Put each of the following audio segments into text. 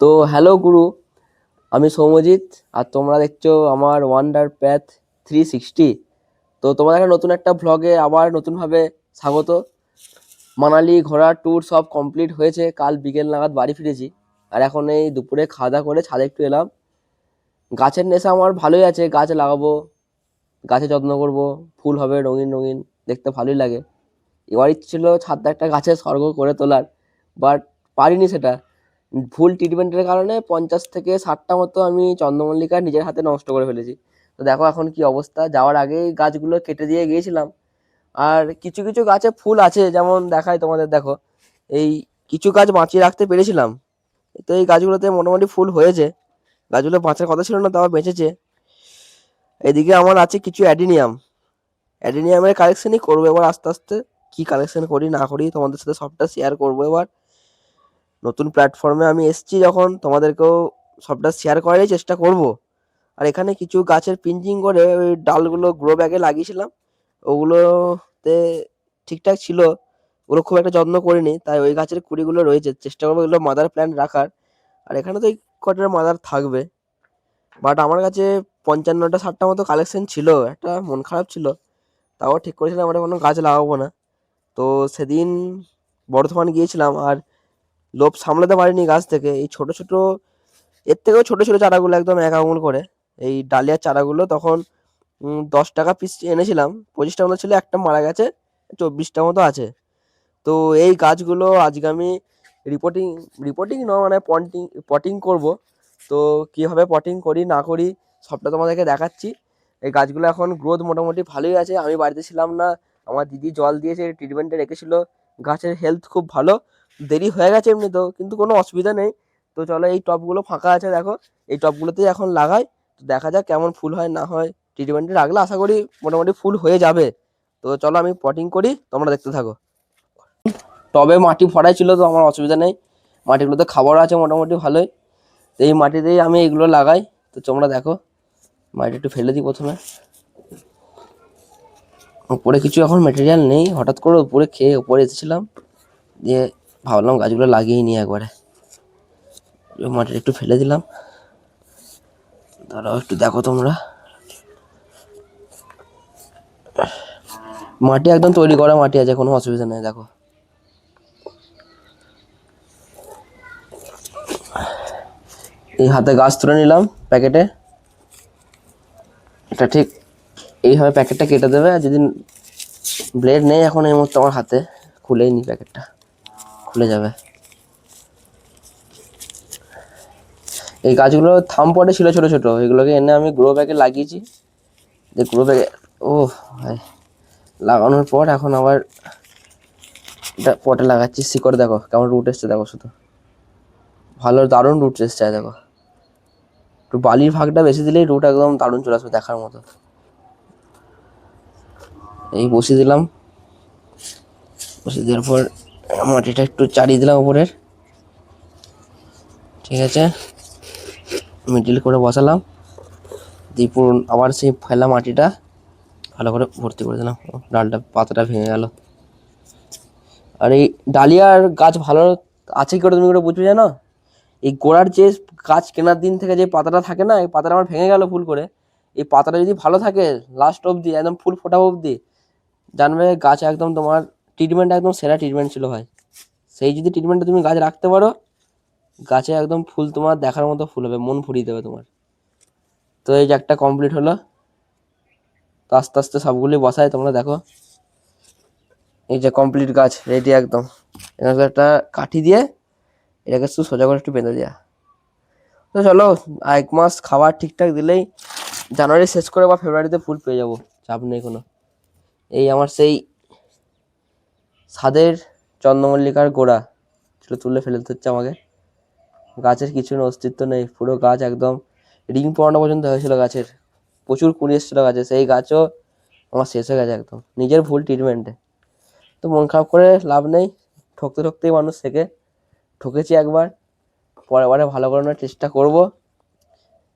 তো হ্যালো গুরু, আমি সৌম্যজিৎ আর তোমরা দেখছ আমার ওয়ান্ডার প্যাথ থ্রি সিক্সটি তো তোমাদের একটা নতুন একটা ভ্লগে আবার নতুনভাবে স্বাগত। মানালি ঘোরার ট্যুর সব কমপ্লিট হয়েছে, কাল বিকেল নাগাদ বাড়ি ফিরেছি। আর এখন এই দুপুরে খাওয়া দাওয়া করে ছাদে একটু এলাম। গাছের নেশা আমার ভালোই আছে, গাছ লাগাবো, গাছে যত্ন করব, ফুল হবে রঙিন রঙিন, দেখতে ভালোই লাগে। এবার ছিল ছাদটা একটা গাছের স্বর্গ করে তোলার বাট পারিনি সেটা। ভুল ট্রিটমেন্টের কারণে পঞ্চাশ থেকে ষাটটা মতো আমি চন্দ্রমল্লিকা নিজের হাতে নষ্ট করে ফেলেছি। তো দেখো এখন কি অবস্থা। যাওয়ার আগেই গাছগুলো কেটে দিয়ে গিয়েছিলাম। আর কিছু কিছু গাছে ফুল আছে, যেমন দেখাই তোমাদের, দেখো। এই কিছু গাছ বাঁচিয়ে রাখতে পেরেছিলাম। তো এই গাছগুলোতে মোটামুটি ফুল হয়েছে। গাছগুলো বাঁচার কথা ছিল না, তাও বেঁচেছে। এদিকে আমার আছে কিছু অ্যাডিনিয়াম। অ্যাডিনিয়ামের কালেকশনই করব এবার আস্তে আস্তে। কি কালেকশন করি, না করি, তোমাদের সাথে সবটা শেয়ার করব এবার। নতুন প্ল্যাটফর্মে আমি এসেছি যখন তোমাদেরকেও সবটা শেয়ার করারই চেষ্টা করব। আর এখানে কিছু গাছের পিঞ্চিং করে ওই ডালগুলো গ্রো ব্যাগে লাগিয়েছিলাম। ওগুলোতে ঠিকঠাক ছিল। ওগুলো খুব একটা যত্ন করিনি, তাই ওই গাছের কুড়িগুলো রয়েছে। চেষ্টা করব এগুলো মাদার প্ল্যান্ট রাখার। আর এখানে তো এই কটার মাদার থাকবে। বাট আমার কাছে পঞ্চান্নটা ষাটটা মতো কালেকশন ছিল, একটা মন খারাপ ছিল। তাও ঠিক করেছিলাম আমরা কোনো গাছ লাগাবো না। তো সেদিন বর্ধমান গিয়েছিলাম, আর লোভ সামলাতে পারিনি গাছ থেকে। এই ছোট ছোট, এর থেকেও ছোট ছোট চারাগুলো একদম এক আঙুল করে। এই ডালিয়ার চারাগুলো তখন দশ টাকা পিস এনেছিলাম। পঁচিশটা মতো ছিল, একটা মারা গেছে চব্বিশটা মতো আছে। তো এই গাছগুলো আজকে আমি রিপোর্টিং রিপোর্টিং নয় মানে পটিং পটিং করব। তো কীভাবে পটিং করি, না করি, সবটা তোমাদেরকে দেখাচ্ছি। এই গাছগুলো এখন গ্রোথ মোটামুটি ভালোই আছে। আমি বাড়িতে ছিলাম না, আমার দিদি জল দিয়েছে ট্রিটমেন্টে রেখেছিল। গাছের হেলথ খুব ভালো। দেরি হয়ে গেছে এমনি তো, কিন্তু কোনো অসুবিধা নেই। তো চলো এই টবগুলো ফাঁকা আছে, দেখো। এই টবগুলোতেই এখন লাগাই। তো দেখা যাক কেমন ফুল হয়, না হয়। ট্রিটমেন্টে রাখলে আশা করি মোটামুটি ফুল হয়ে যাবে। তো চলো আমি পটিং করি, তোমরা দেখতে থাকো। টবে মাটি ভরাই ছিল তো, আমার অসুবিধা নেই। মাটিগুলোতে খাবার আছে মোটামুটি ভালোই। তো এই মাটিতেই আমি এগুলো লাগাই। তো তোমরা দেখো মাটি একটু ফেলে দিই প্রথমে। উপরে কিছু এখন মেটেরিয়াল নেই। হঠাৎ করে উপরে খেয়ে, উপরে এসেছিলাম। দিয়ে ভাবলাম গাছগুলো লাগিয়ে নিই একবারে। মাটিটা একটু ফেলে দিলাম। দাঁড়াও, একটু দেখো তোমরা। মাটি একদম তৈরি করা মাটি আছে, কোনো অসুবিধা নেই, দেখো। এই হাতে গাছ তুলে নিলাম প্যাকেটে। এটা ঠিক এইভাবে প্যাকেটটা কেটে দেবে, আর যদি ব্লেড নেই এখন এই মুহূর্তে আমার হাতে, খুলেই নি প্যাকেটটা। খুলে যাবে। এই গাছগুলো থাম পটে ছিল ছোট ছোট, এগুলোকে এনে আমি গ্রো ব্যাগে লাগিয়েছি। যে গ্রো ব্যাগে ও ভাই লাগানোর পর এখন আবার এটা পটে লাগাচ্ছি। শিকড় দেখো, কেমন রুট এসছে দেখো শুধু। ভালো দারুণ রুট এসছে দেখো। একটু বালির ভাগটা বেশি দিলেই রুট একদম দারুণ চলে আসবে দেখার মতো। এই বসিয়ে দিলাম। বসিয়ে দেওয়ার পর মাটিটা একটু চাড়িয়ে দিলাম উপরের। ঠিক আছে? মিডিল করে বসালাম। দিয়ে পুরো আবার সেই ফেলা মাটিটা ভালো করে ভর্তি করে দিলাম। ডালটা, পাতাটা ভেঙে গেল। আর এই ডালিয়ার গাছ ভালো আছে কি করে তুমি করে বুঝবে জানো? এই গোড়ার যে গাছ কেনার দিন থেকে যে পাতাটা থাকে না, এই পাতাটা আমার ভেঙে গেল ফুল করে। এই পাতাটা যদি ভালো থাকে লাস্ট অবধি, একদম ফুল ফোটা অবধি, জানবে গাছ একদম তোমার ট্রিটমেন্ট একদম সেরা ট্রিটমেন্ট ছিল ভাই। সেই যদি ট্রিটমেন্টটা তুমি গাছ রাখতে পারো, গাছে একদম ফুল তোমার দেখার মতো ফুল হবে, মন ফুরিয়ে দেবে তোমার। তো এই যে একটা কমপ্লিট হলো। তো আস্তে আস্তে সবগুলি বসায় তোমরা দেখো। এই যে কমপ্লিট গাছ রেডি একদম। এখানে একটা কাঠি দিয়ে এটাকে একটু সোজা করে একটু বেঁধে দেওয়া তো চলো এক মাস খাবার ঠিকঠাক দিলেই জানুয়ারি শেষ করে বা ফেব্রুয়ারিতে ফুল পেয়ে যাব, চাপ নেই কোনো। এই আমার সেই ছাদের চন্দ্রমল্লিকার গোড়া সেটা তুলে ফেলে দিতে হচ্ছে আমাকে। গাছের কিছু অস্তিত্ব নেই, পুরো গাছ একদম রিং পড়ানো পর্যন্ত হয়েছিল গাছের। প্রচুর কুড়ি এসেছিল গাছে, সেই গাছও আমার শেষ হয়ে গেছে একদম, নিজের ভুল ট্রিটমেন্টে তো মন খারাপ করে লাভ নেই, ঠকতে ঠকতেই মানুষ শেখে ঠকেছি একবার, পরের বারে ভালো করানোর চেষ্টা করব,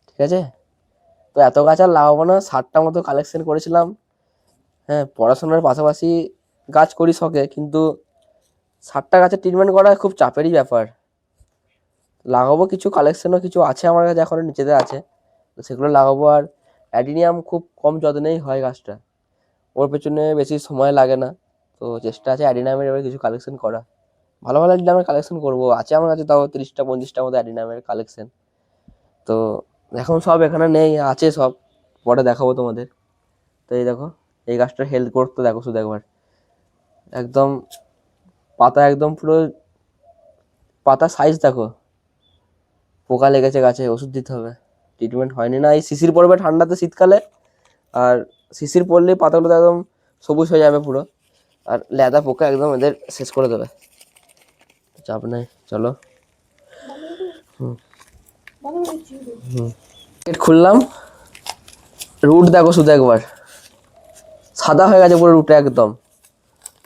ঠিক আছে? তো এত গাছ আর লাভ লাগাবো না ষাটটা মতো কালেকশন করেছিলাম হ্যাঁ পড়াশোনার পাশাপাশি গাছ করি শখে কিন্তু ষাটটা গাছের ট্রিটমেন্ট করা খুব চাপেরই ব্যাপার। লাগাবো কিছু কালেকশনও কিছু আছে আমার কাছে এখনও নিচেতে আছে। তো সেগুলো লাগাবো আর অ্যাডিনিয়াম খুব কম যত্নেই হয় গাছটা। ওর পেছনে বেশি সময় লাগে না, তো চেষ্টা আছে অ্যাডিনামের এবার কিছু কালেকশন করা। ভালো ভালো অ্যাডিনামের কালেকশন করব, আছে আমার কাছে তাও তিরিশটা পঁয়ত্রিশটার মতো অ্যাডিনামের কালেকশন তো এখন সব এখানে নেই, আছে সব, পরে দেখাবো তোমাদের। তো এই দেখো, এই গাছটার হেলথ করতে দেখো শুধু একবার। একদম পাতা একদম পুরো পাতা সাইজ দেখো। পোকা লেগেছে গাছে, ওষুধ দিতে হবে। ট্রিটমেন্ট হয়নি না। এই শিশির পড়বে ঠান্ডাতে শীতকালে। আর শিশির পড়লেই পাতাগুলো তো একদম সবুজ হয়ে যাবে পুরো। আর লেদা পোকা একদম এদের শেষ করে দেবে। চাপ নাই। চলো। গেট খুললাম। রুট দেখো শুধু একবার। সাদা হয়ে গেছে পুরো রুটে একদম।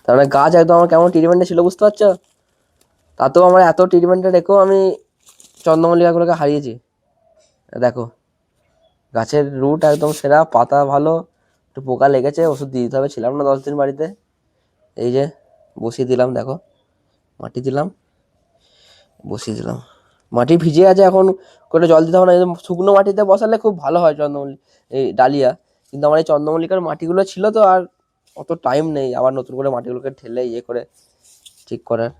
তার মানে গাছ একদম আমার কেমন ট্রিটমেন্টে ছিল বুঝতে পারছ? তাতেও আমার এত ট্রিটমেন্টে রেখেও আমি চন্দ্রমল্লিকাগুলোকে হারিয়েছি। দেখো, গাছের রুট একদম সেরা, পাতা ভালো, একটু পোকা লেগেছে, ওষুধ দিয়ে দিতে হবে, ছিলাম না দশ দিন বাড়িতে। এই যে, বসিয়ে দিলাম, দেখো, মাটি দিলাম, বসিয়ে দিলাম। মাটি ভিজে আছে এখন করে জল দিতে হবে না শুকনো মাটিতে বসালে খুব ভালো হয় চন্দ্রমল্লি, এই ডালিয়া। কিন্তু আমার এই চন্দ্রমল্লিকার মাটিগুলো ছিল তো, আর অত টাইম নেই, আবার নতুন করে মাটিগুলোকে ঠেলে ইয়ে করে ঠিক করার।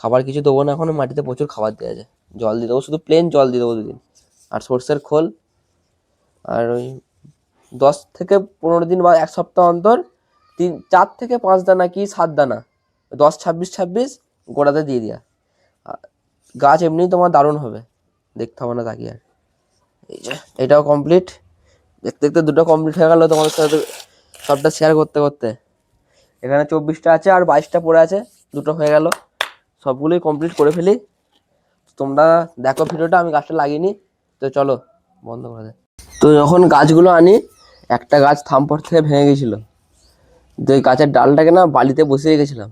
খাবার কিছু দেবো না এখন, মাটিতে প্রচুর খাবার দেওয়া যায়। জল দিয়ে দেবো, শুধু প্লেন জল দিয়ে দেবো দুদিন। আর সর্ষের খোল, আর ওই দশ থেকে পনেরো দিন বা এক সপ্তাহ অন্তর, তিন, চার থেকে পাঁচ দানা কি সাত দানা, দশ, ছাব্বিশ ছাব্বিশ গোড়াতে দিয়ে দেওয়া গাছ এমনিই তোমার দারুণ হবে, দেখতে হবে না তাকিয়ে। আর এই যে, এটাও কমপ্লিট দেখতে দেখতে দুটো কমপ্লিট হয়ে গেল তোমাদের সাথে। সবটা শেয়ার করতে করতে। এখানে চব্বিশটা আছে আর বাইশটা পড়ে আছে, দুটো হয়ে গেল। সবগুলোই কমপ্লিট করে ফেলি। তোমরা দেখো ভিডিওটা, আমি গাছটা লাগিয়ে তো চলো, বন্ধ করে দে। তো যখন গাছগুলো আনি, একটা গাছ থামপর থেকে ভেঙে গেছিল। তো ওই গাছের ডালটাকে না বালিতে বসিয়ে রেখেছিলাম।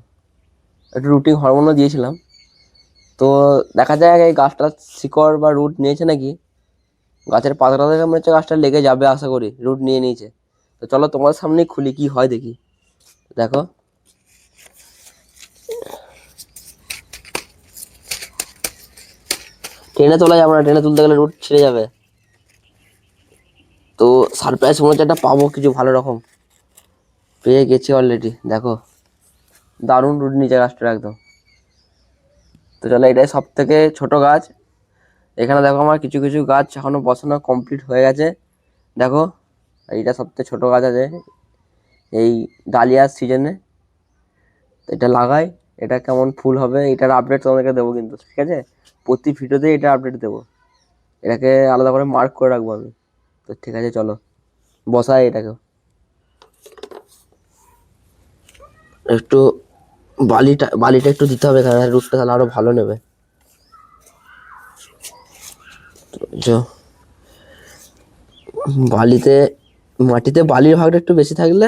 একটু রুটিং হরমোনও দিয়েছিলাম। তো দেখা যায় এই গাছটা শিকড় বা রুট নিয়েছে নাকি? গাছের পাতাটা থেকে মনে হচ্ছে গাছটা লেগে যাবে, আশা করি। রুট নিয়ে নিয়েছে। তো চলো তোমার সামনেই খুলি কি হয় দেখি। দেখো। ট্রেনে তোলা যাবে না, ট্রেনে তুলতে গেলে রুট ছিঁড়ে যাবে। তো সারপ্রাইজ মনে হচ্ছে একটা পাবো কিছু ভালো রকম। পেয়ে গেছি অলরেডি দেখো। দারুণ রুট নিচে গাছটা একদম। তো চলো এটাই সব থেকে ছোট গাছ। এখানে দেখো আমার কিছু কিছু গাছ এখনও বসানো কমপ্লিট হয়ে গেছে। দেখো। এইটা সবচেয়ে ছোট গাছ আছে এই ডালিয়ার সিজনে এটা লাগাই, এটা কেমন ফুল হবে এটার আপডেট তোমাদেরকে দেবো কিন্তু, ঠিক আছে? প্রতি ভিডিওতে এটা আপডেট দেবো। এটাকে আলাদা করে মার্ক করে রাখব আমি। তো ঠিক আছে, চলো। বসাই এটাকে। একটু বালিটা বালিটা একটু দিতে হবে এখানে রুটটা তাহলে আরও ভালো নেবে। বালিতে মাটিতে বালির ভাগটা একটু বেশি থাকলে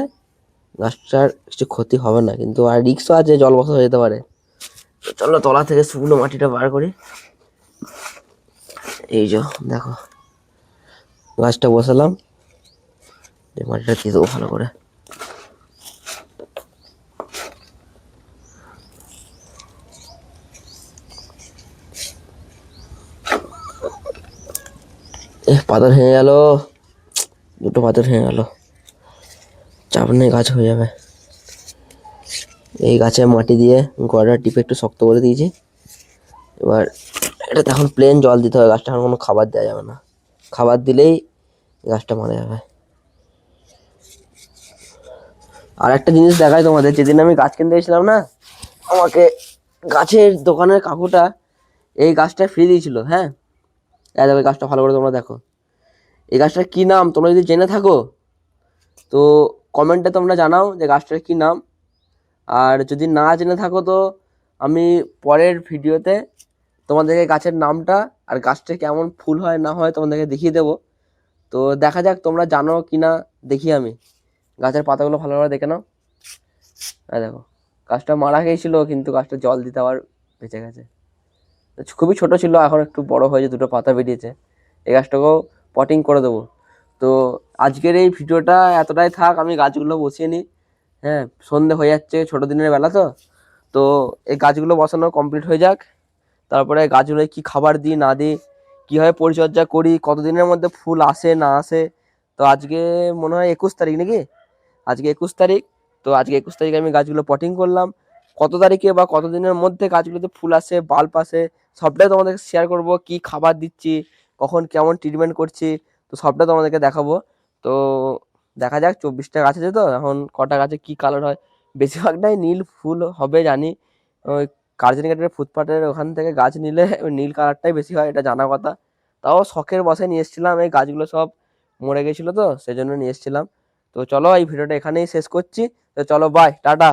গাছটার কিছু ক্ষতি হবে না, কিন্তু আর রিক্সও আছে জল বসা হয়ে যেতে পারে। চলো তলা থেকে শুকনো মাটিটা বার করি। এই যে, দেখো, গাছটা বসালাম। মাটিটা দিয়ে দেবো ভালো করে। পাতা ভেঙে গেল। দুটো পাতা ভেঙে গেল। চাপ নেই গাছ হয়ে যাবে। এই গাছে মাটি দিয়ে গোড়াটা টিপে একটু শক্ত করে দিয়েছি। এবার এটা এখন প্লেন জল দিতে হবে। গাছটা এখন কোনো খাবার দেওয়া যাবে না। খাবার দিলেই গাছটা মারা যাবে। আর একটা জিনিস দেখাই তোমাদের। যেদিন আমি গাছ কিনতে গেছিলাম না, আমাকে গাছের দোকানের কাকুটা এই গাছটা ফ্রি দিয়েছিল হ্যাঁ? দেখো গাছটা ভালো করে তোমরা দেখো। এই গাছটার কী নাম? তোমরা যদি জেনে থাকো, তো কমেন্টে তোমরা জানাও যে গাছটার কী নাম। আর যদি না জেনে থাকো তো আমি পরের ভিডিওতে তোমাদেরকে গাছের নামটা আর গাছটা কেমন ফুল হয়, না হয় তোমাদেরকে দেখিয়ে দেবো। তো দেখা যাক তোমরা জানো কি না দেখি আমি। গাছের পাতাগুলো ভালোভাবে দেখে নাও। হ্যাঁ দেখো, গাছটা মারা গিয়েছিল, কিন্তু গাছটা জল দিতে আবার বেঁচে গেছে। খুবই ছোট ছিল, এখন একটু বড় হয়েছে, দুটো পাতা বেরিয়েছে। এই গাছটাকেও পটিং করে দেবো। তো আজকের এই ভিডিওটা এতটাই থাক, আমি গাছগুলো বসিয়ে নিই। হ্যাঁ সন্ধে হয়ে যাচ্ছে, ছোটো দিনের বেলা তো। তো এই গাছগুলো বসানো কমপ্লিট হয়ে যাক। তারপরে গাছগুলোয় কি খাবার দিই, না দিই, কীভাবে পরিচর্যা করি, কতদিনের মধ্যে ফুল আসে, না আসে। তো আজকে মনে হয় একুশ তারিখ নাকি? আজকে একুশ তারিখ। তো আজকে একুশ তারিখে আমি গাছগুলো পটিং করলাম। কত তারিখে বা কত দিনের মধ্যে গাছগুলোতে ফুল আসে, বাল্ব আসে, সবটাই তোমাদেরকে শেয়ার করব, কি খাবার দিচ্ছি কখন কেমন ট্রিটমেন্ট করছি, তো সবটা তোমাদেরকে দেখাবো। তো দেখা যাক, চব্বিশটা গাছ আছে তো, এখন কটা গাছে কি কালার হয়। বেশিরভাগটাই নীল ফুল হবে জানি। ওই কার্জন গেটের ফুটপাতের ওখান থেকে গাছ নিলে নীল কালারটাই বেশি হয়, এটা জানা কথা। তাও শখের বসে নিয়ে এসেছিলাম, এই গাছগুলো সব মরে গেছিল তো, সেজন্য নিয়ে এসেছিলাম। তো চলো, এই ভিডিওটা এখানেই শেষ করছি। তো চলো বাই টাটা।